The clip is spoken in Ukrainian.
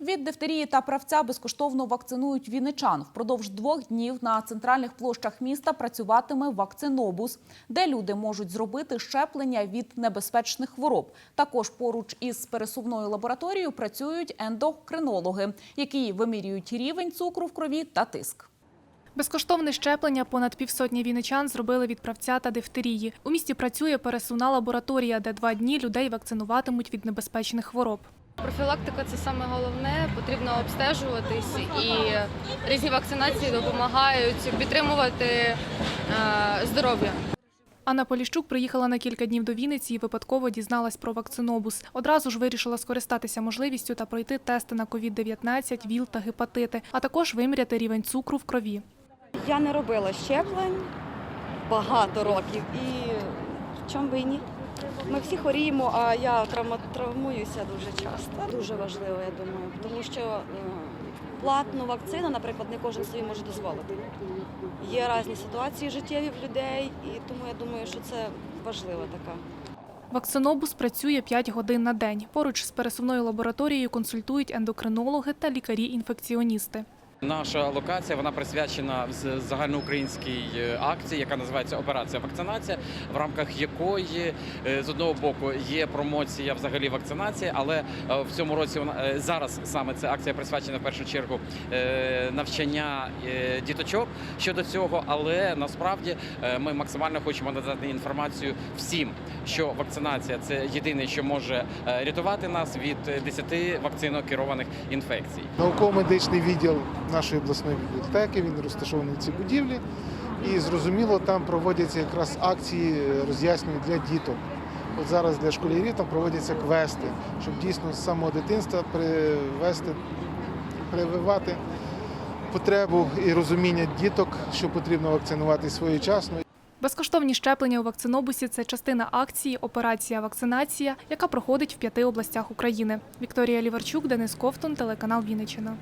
Від дифтерії та правця безкоштовно вакцинують вінничан. Впродовж двох днів на центральних площах міста працюватиме вакцинобус, де люди можуть зробити щеплення від небезпечних хвороб. Також поруч із пересувною лабораторією працюють ендокринологи, які вимірюють рівень цукру в крові та тиск. Безкоштовне щеплення понад півсотні вінничан зробили від правця та дифтерії. У місті працює пересувна лабораторія, де два дні людей вакцинуватимуть від небезпечних хвороб. Профілактика це саме головне. Потрібно обстежуватись, і різні вакцинації допомагають підтримувати е, здоров'я. Анна Поліщук приїхала на кілька днів до Вінниці і випадково дізналась про вакцинобус. Одразу ж вирішила скористатися можливістю та пройти тести на COVID-19, ВІЛ та гепатити, а також виміряти рівень цукру в крові. Я не робила щеплень багато років і в чому би і ні. Ми всі хворіємо, а я травмуюся дуже часто. Дуже важливо, я думаю, тому що е, платну вакцину, наприклад, не кожен собі може дозволити. Є різні ситуації життєві в людей, і тому я думаю, що це важлива така. Вакцинобус працює 5 годин на день. Поруч з пересувною лабораторією консультують ендокринологи та лікарі-інфекціоністи. Наша локація вона присвячена загальноукраїнській е, акції, яка називається Операція вакцинація, в рамках якої е, з одного боку є промоція взагалі вакцинації, але е, в цьому році зараз саме ця акція присвячена в першу чергу навчання діточок щодо цього. Але насправді ми максимально хочемо надати інформацію всім, що вакцинація це єдине, що може рятувати нас від е, 10 вакцинокерованих інфекцій. Науково-медичний відділ нашої обласної бібліотеки, він розташований в цій будівлі. І зрозуміло, там проводяться якраз акції е, роз'яснення для діток. От зараз для школярів там проводяться квести, щоб дійсно з самого дитинства привести, прививати потребу і розуміння діток, що потрібно вакцинувати своєчасно. Безкоштовні щеплення у вакцинобусі це частина акції Операція вакцинація, яка проходить в п'яти областях України. Вікторія Ліварчук, Денис Ковтун, телеканал Вінниччина.